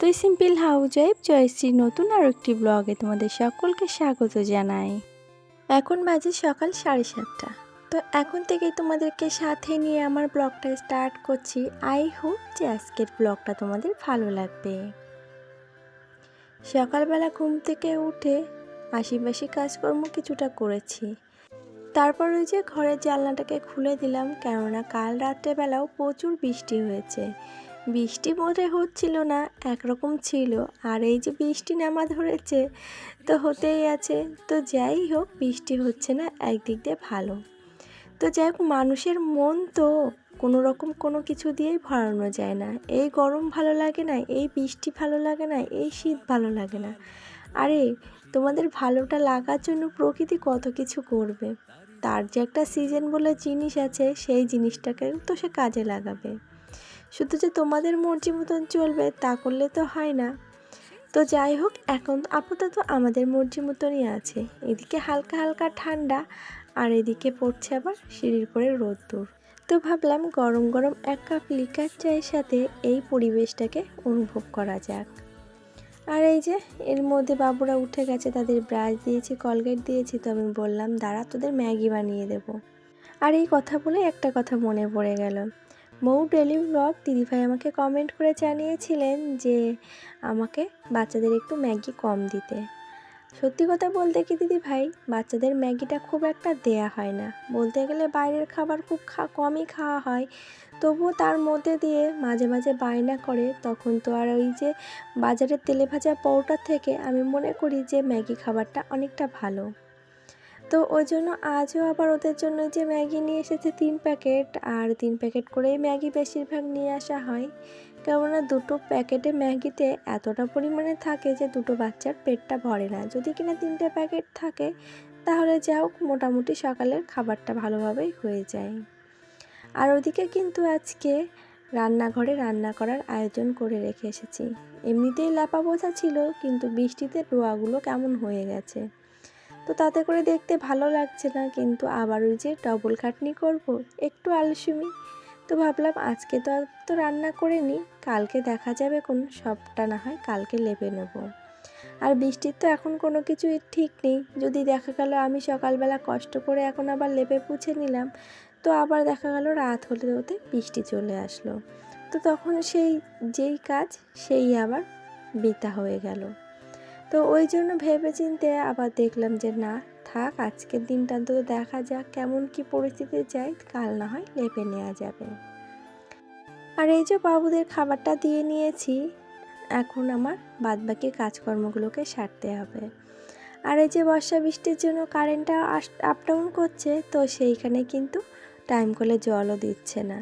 তুই simple wife জয়শ্রীর নতুন আর একটি ব্লগে তোমাদের সকলকে স্বাগত জানাই। এখন বাজে সকাল সাড়ে সাতটা। তো এখন থেকেই তোমাদেরকে সাথে নিয়ে আমার ব্লগটা স্টার্ট করছি। আই হোপ যে আজকের ব্লগটা তোমাদের ভালো লাগবে। সকালবেলা ঘুম থেকে উঠে আশিপাশি কাজকর্ম কিছুটা করেছি। তারপর ওই যে ঘরের জানলাটাকে খুলে দিলাম, কেননা কাল রাত্রেবেলাও প্রচুর বৃষ্টি হয়েছে। বৃষ্টি বোধে হচ্ছিল না, একরকম ছিল। আর এই যে বৃষ্টি নামা ধরেছে, তো হতেই আছে। তো যাই হোক, বৃষ্টি হচ্ছে না, একদিক দিয়ে ভালো। তো যাই হোক, মানুষের মন তো কোনো রকম কোনো কিছু দিয়েই ভরানো যায় না। এই গরম ভালো লাগে না, এই বৃষ্টি ভালো লাগে না, এই শীত ভালো লাগে না। আরে, তোমাদের ভালোটা লাগার জন্য প্রকৃতি কত কিছু করবে। তার যে একটা সিজন বলে জিনিস আছে, সেই জিনিসটাকে তো সে কাজে লাগাবে। শুধু যে তোমাদের মর্জি মতন চলবে তা করলে তো হয় না। তো যাই হোক, এখন আপাতত আমাদের মর্জি মতনই আছে। এদিকে হালকা হালকা ঠান্ডা, আর এদিকে পড়ছে আবার সিঁড়ির পরে রোদ্দুর। তো ভাবলাম গরম গরম এক কাপ লিকার চায়ের সাথে এই পরিবেশটাকে অনুভব করা যাক। আর এই যে, এর মধ্যে বাবুরা উঠে গেছে, তাদের ব্রাশ দিয়েছি কলগেট দিয়েছি, তো আমি বললাম, দাঁড়া, তোদের ম্যাগি বানিয়ে দেব। আর এই কথা বলে একটা কথা মনে পড়ে গেল। মৌ ডেলি ব্লগ দিদিভাই আমাকে কমেন্ট করে জানিয়েছিলেন যে আমাকে বাচ্চাদের একটু ম্যাগি কম দিতে। সত্যি কথা বলতে কি দিদি ভাই, বাচ্চাদের ম্যাগিটা খুব একটা দেয়া হয় না। বলতে গেলে বাইরের খাবার খুব কমই খাওয়া হয়। তবুও তার মধ্যে দিয়ে মাঝে মাঝে বায়না করে, তখন তো আর ওই যে বাজারের তেলে ভাজা পরোটার থেকে আমি মনে করি যে ম্যাগি খাবারটা অনেকটা ভালো। তো ওই জন্য আজও আবার ওদের জন্য যে ম্যাগি নিয়ে এসেছে তিন প্যাকেট, আর তিন প্যাকেট করেই ম্যাগি বেশিরভাগ নিয়ে আসা হয়। কেননা দুটো প্যাকেটে ম্যাগিতে এতটা পরিমাণে থাকে যে দুটো বাচ্চার পেটটা ভরে না। যদি কিনা তিনটে প্যাকেট থাকে, তাহলে যা হোক মোটামুটি সকালের খাবারটা ভালোভাবেই হয়ে যায়। আর ওদিকে কিন্তু আজকে রান্নাঘরে রান্না করার আয়োজন করে রেখে এসেছি। এমনিতেই ল্যাপা বোঝা ছিল, কিন্তু বৃষ্টিতে ডোয়াগুলো কেমন হয়ে গেছে। তো তাতে করে দেখতে ভালো লাগছে না, কিন্তু আবার ওই যে ডবল খাটনি করব, একটু আলসুমি। তো ভাবলাম আজকে তো আর তো রান্না করে নিই কালকে দেখা যাবে কোন, সবটা না হয় কালকে লেপে নেব। আর বৃষ্টির তো এখন কোনো কিছুই ঠিক নেই, যদি দেখা গেল আমি সকালবেলা কষ্ট করে এখন আবার লেপে পুছে নিলাম, তো আবার দেখা গেল রাত হতে হতে বৃষ্টি চলে আসলো। তো তখন সেই, যেই কাজ, সেই আবার বৃথা হয়ে গেল। তো ওই জন্য ভেবে চিনতে আবার দেখলাম যে, না, থাক, আজকের দিনটা অন্তত দেখা যাক কেমন কি পরিস্থিতি যায়, কাল না হয় লেপে নেওয়া যাবে। আর এই যে বাবুদের খাবারটা দিয়ে নিয়েছি, এখন আমার বাদবাকি কাজকর্মগুলোকে সারতে হবে। আর এই যে বর্ষা বৃষ্টির জন্য কারেন্টটা আপ ডাউন করছে, তো সেইখানে কিন্তু টাইম কলে জলও দিচ্ছে না।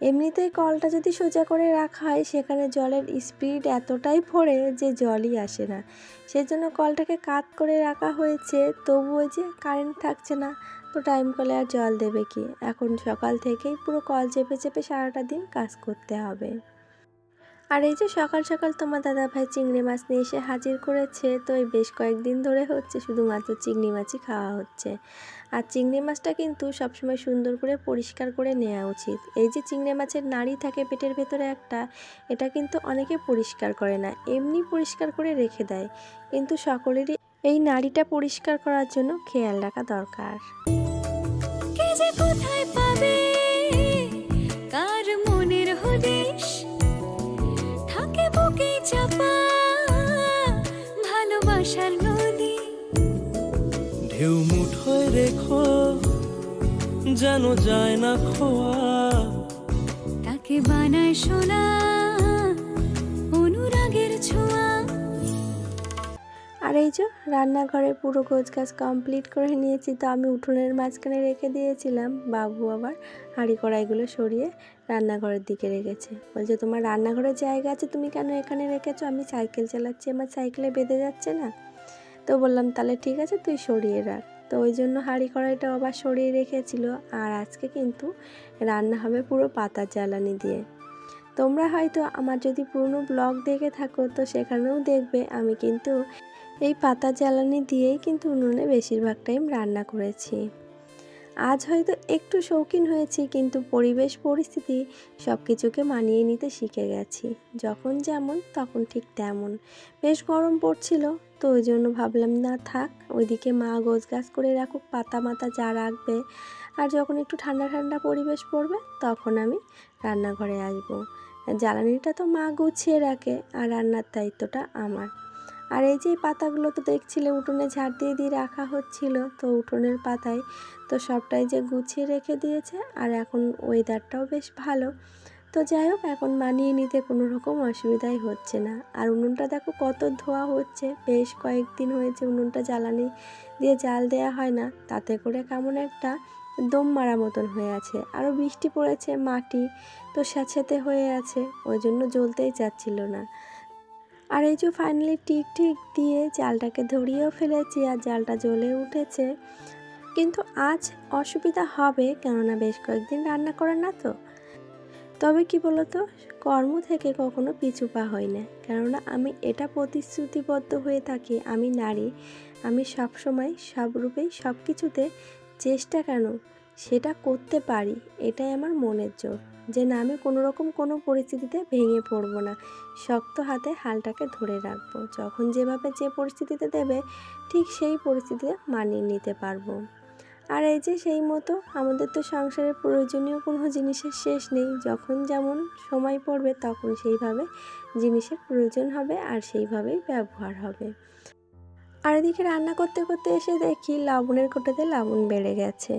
এমনিতেই কলটা যদি সোজা করে রাখা হয়, সেখানে জলের স্পিড এতটাই ভরে যে জলই আসে না। সেজন্য কলটাকে কাত করে রাখা হয়েছে, তবুও যে কারেন্ট থাকছে না, তো টাইম কলে আর জল দেবে কি? এখন সকাল থেকেই পুরো কল চেপে চেপে সারাটা দিন কাজ করতে হবে। আর এই যে সকাল সকাল তোমার দাদা ভাই চিংড়ি মাছ নিয়ে এসে হাজির করেছে, তো এই বেশ কয়েকদিন ধরে হচ্ছে শুধুমাত্র চিংড়ি মাছই খাওয়া হচ্ছে। আর চিংড়ি মাছটা কিন্তু সবসময় সুন্দর করে পরিষ্কার করে নেওয়া উচিত। এই যে চিংড়ি মাছের নাড়ি থাকে পেটের ভেতরে একটা, এটা কিন্তু অনেকে পরিষ্কার করে না, এমনি পরিষ্কার করে রেখে দেয়। কিন্তু সকলেরই এই নাড়িটা পরিষ্কার করার জন্য খেয়াল রাখা দরকার। ঢেউ মুঠোয় রেখো যেন যায় না খোয়া। তাকে বানায় সোনা অনুরাগের ছোঁয়া। আর এই এই যে রান্নাঘরে পুরো গোছ গাছ কমপ্লিট করে নিয়েছি তো আমি উঠোনের মাঝখানে রেখে দিয়েছিলাম বাবু আবার হাঁড়ি কড়াইগুলো সরিয়ে রান্নাঘরের দিকে রেখেছে। বলছে তোমার রান্নাঘরের জায়গা আছে তুমি কেন এখানে রেখেছো? আমি সাইকেল চালাচ্ছি আমার সাইকেলে বেঁধে যাচ্ছে না? তো বললাম, তাহলে ঠিক আছে, তুই সরিয়ে রাখ। তো ওই জন্য হাঁড়ি কড়াইটা আবার সরিয়ে রেখেছিল। আর আজকে কিন্তু রান্না হবে পুরো পাতার জ্বালানি দিয়ে। তোমরা হয়তো আমার যদি পুরনো ব্লগ দেখে থাকো, তো সেখানেও দেখবে, আমি কিন্তু এই পাতা জ্বালানি দিয়েই কিন্তু উনুনে বেশিরভাগ টাইম রান্না করেছি। আজ হয়তো একটু শৌখিন হয়েছি, কিন্তু পরিবেশ, পরিস্থিতি সব কিছুকে মানিয়ে নিতে শিখে গেছি। যখন যেমন, তখন ঠিক তেমন। বেশ গরম পড়ছিল তো ওই জন্য ভাবলাম, না থাক, ওইদিকে মা গোছ গাছ করে রাখুক, পাতা মাতা যা রাখবে। আর যখন একটু ঠান্ডা ঠান্ডা পরিবেশ পড়বে, তখন আমি রান্নাঘরে আসব। জ্বালানিটা তো মা গুছিয়ে রাখে, আর রান্নার দায়িত্বটা আমার। আর এই যে পাতাগুলো তো দেখছিলে, উঠোনে ঝাড় দিয়ে দিয়ে রাখা হচ্ছিল, তো উঠোনের পাতায় তো সবটাই যে গুছিয়ে রেখে দিয়েছে, আর এখন ওয়েদারটাও বেশ ভালো। তো যাই হোক, এখন মানিয়ে নিতে কোনো রকম অসুবিধাই হচ্ছে না। আর উনুনটা দেখো কত ধোয়া হচ্ছে। বেশ কয়েকদিন হয়েছে উনুনটা জ্বালানি দিয়ে জাল দেয়া হয় না। তাতে করে কেমন একটা দম মারা মতন হয়ে আছে। আরও বৃষ্টি পড়েছে, মাটি তো স্যাঁচেতে হয়ে আছে, ওই জন্য জ্বলতেই চাচ্ছিল না। আর এই যে ফাইনালি টিক টিক দিয়ে জালটাকে ধরিয়েও ফেলেছি আর জালটা জ্বলে উঠেছে। কিন্তু আজ অসুবিধা হবে, কেননা বেশ কয়েকদিন রান্না করে না তো। তবে কি বলতো, কর্ম থেকে কখনো পিছু পা হয় না। কেননা আমি এটা প্রতিশ্রুতিবদ্ধ হয়ে থাকি, আমি নারী, আমি সব সময় সব রূপেই সব কিছুতে চেষ্টা কেন সেটা করতে পারি, এটাই আমার মনের জোর। যে না, আমি কোনো রকম কোনো পরিস্থিতিতে ভেঙে পড়ব না, শক্ত হাতে হালটাকে ধরে রাখব। যখন যেভাবে যে পরিস্থিতিতে দেবে, ঠিক সেই পরিস্থিতিতে মানিয়ে নিতে পারব। আর এই যে সেই মতো আমাদের তো সংসারের প্রয়োজনীয় কোনো জিনিসের শেষ নেই। যখন যেমন সময় পড়বে তখন সেইভাবে জিনিসের প্রয়োজন হবে আর সেইভাবেই ব্যবহার হবে। আর এদিকে রান্না করতে করতে এসে দেখি লবণের কোটোতে লবণ বেড়ে গেছে।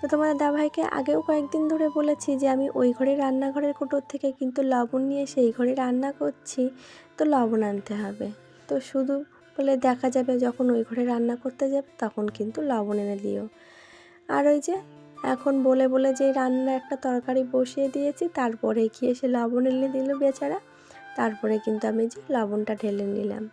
তো তোমার দাভাইকে আগেও কয়েকদিন ধরে বলেছি যে আমি ওই ঘরে রান্নাঘরের কোটোর থেকে কিন্তু লবণ নিয়ে সেই ঘরে রান্না করছি, তো লবণ আনতে হবে। তো শুধু বলে দেখা যাবে যখন ওই ঘরে রান্না করতে যাবে তখন কিন্তু লবণ এনে দিও। আর ওই যে এখন বলে বলে যে রান্না একটা তরকারি বসিয়ে দিয়েছি, তারপরে গিয়ে সে লবণ এনে দিল বেচারা, তারপরে কিন্তু আমি যে লবণটা ঢেলে নিলাম।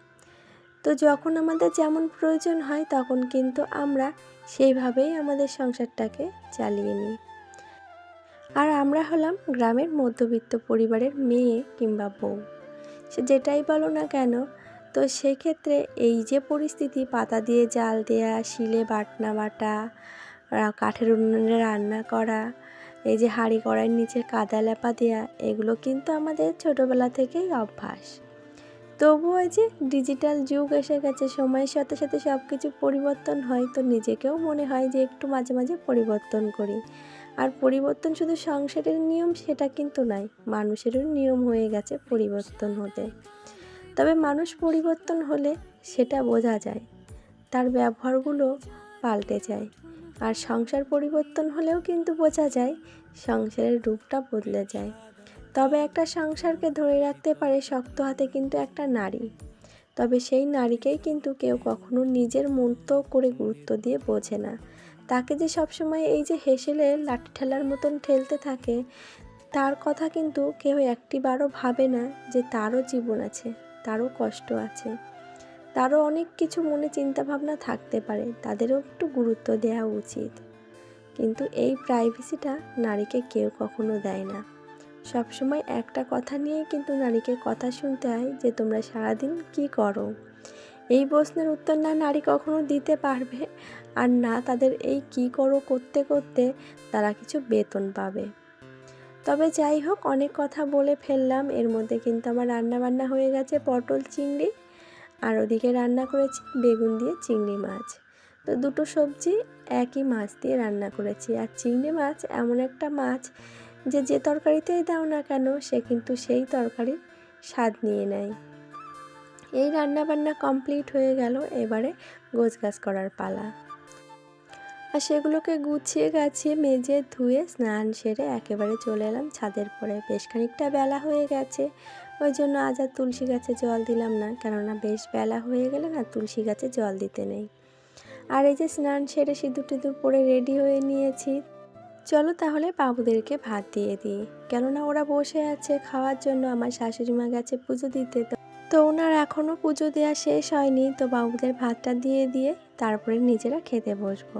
তো যখন আমাদের যেমন প্রয়োজন হয় তখন কিন্তু আমরা সেইভাবেই আমাদের সংসারটাকে চালিয়ে নিই। আর আমরা হলাম গ্রামের মধ্যবিত্ত পরিবারের মেয়ে কিংবা বউ। সে যেটাই বলো না কেন তো সেক্ষেত্রে এই যে পরিস্থিতি, পাতা দিয়ে জাল দেয়া, শিলে বাটনা বাটা কাঠের উনুনে রান্না করা, এই যে হাঁড়ি কড়াইয়ের নিচে কাদা লেপা দেয়া, এগুলো কিন্তু আমাদের ছোটোবেলা থেকেই অভ্যাস। তবুও এই যে ডিজিটাল যুগ এসে গেছে, সময়ের সাথে সাথে সব কিছু পরিবর্তন হয়, তো নিজেকেও মনে হয় যে একটু মাঝে মাঝে পরিবর্তন করি। আর পরিবর্তন শুধু সংসারের নিয়ম সেটা কিন্তু নয় মানুষেরও নিয়ম হয়ে গেছে পরিবর্তন হতে। তবে মানুষ পরিবর্তন হলে সেটা বোঝা যায়। তার ব্যবহারগুলো পাল্টে যায়। আর সংসার পরিবর্তন হলেও কিন্তু বোঝা যায় সংসারের রূপটা বদলে যায়। তবে একটা সংসারকে ধরে রাখতে পারে শক্ত হাতে কিন্তু একটা নারী। তবে সেই নারীকেই কিন্তু কেউ কখনো নিজের মতো করে গুরুত্ব দিয়ে বোঝে না। তাকে যে সবসময় এই যে হেসেলে লাঠি ঠেলার মতন ঠেলতে থাকে, তার কথা কিন্তু কেউ একটিবারও ভাবে না যে তারও জীবন আছে। তারও কষ্ট আছে। তারও অনেক কিছু মনে চিন্তা ভাবনা থাকতে পারে, তাদেরও একটু গুরুত্ব দেওয়া উচিত। কিন্তু এই প্রাইভেসিটা নারীকে কেউ কখনো দেয় না। সবসময় একটা কথা নিয়ে কিন্তু নারীকে কথা শুনতে হয় যে, তোমরা সারাদিন কি করো? এই প্রশ্নের উত্তর না নারী কখনো দিতে পারবে। আর না তাদের এই কি করো করতে করতে তারা কিছু বেতন পাবে। তবে যাই হোক, অনেক কথা বলে ফেললাম। এর মধ্যে কিন্তু আমার রান্না বান্না হয়ে গেছে পটল চিংড়ি, আর ওদিকে রান্না করেছি বেগুন দিয়ে চিংড়ি মাছ। তো দুটো সবজি একই মাছ দিয়ে রান্না করেছি। আর চিংড়ি মাছ এমন একটা মাছ যে যে তরকারিতেই দাও না কেন, সে কিন্তু সেই তরকারির স্বাদ নিয়ে নেয়। এই রান্না বান্না কমপ্লিট হয়ে গেল। এবারে গোছগাছ করার পালা। আর সেগুলোকে গুছিয়ে গাছিয়ে মেজে ধুয়ে স্নান সেরে একেবারে চলে এলাম ছাদের পরে। বেশ খানিকটা বেলা হয়ে গেছে। ওই জন্য আজ আর তুলসী গাছে জল দিলাম না, কেননা বেশ বেলা হয়ে গেলে না তুলসী গাছে জল দিতে নেই। আর এই যে স্নান সেরে সিঁদুর টিঁদুর পরে রেডি হয়ে নিয়েছি। চলো তাহলে বাবুদেরকে ভাত দিয়ে দিই। কেননা ওরা বসে আছে খাওয়ার জন্য, আমার শাশুড়ি মা গেছে পুজো দিতে। তো ওনার এখনও পুজো দেওয়া শেষ হয়নি, তো বাবুদের ভাতটা দিয়ে দিয়ে তারপরে নিজেরা খেতে বসবো।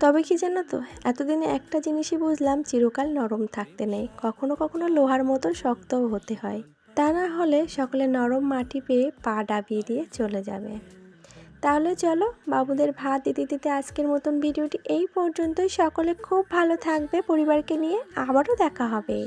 তবে কি জানো তো, এতদিনে একটা জিনিসই বুঝলাম চিরকাল নরম থাকতে নেই, কখনো কখনো লোহার মতো শক্তও হতে হয়। তা না হলে সকলে নরম মাটি পেয়ে পা ডাবিয়ে দিয়ে চলে যাবে। তাহলে চলো, বাবুদের ভাত দিতে দিতে আজকের মতন ভিডিওটি এই পর্যন্তই। সকলে খুব ভালো থাকবে পরিবারকে নিয়ে, আবারও দেখা হবে।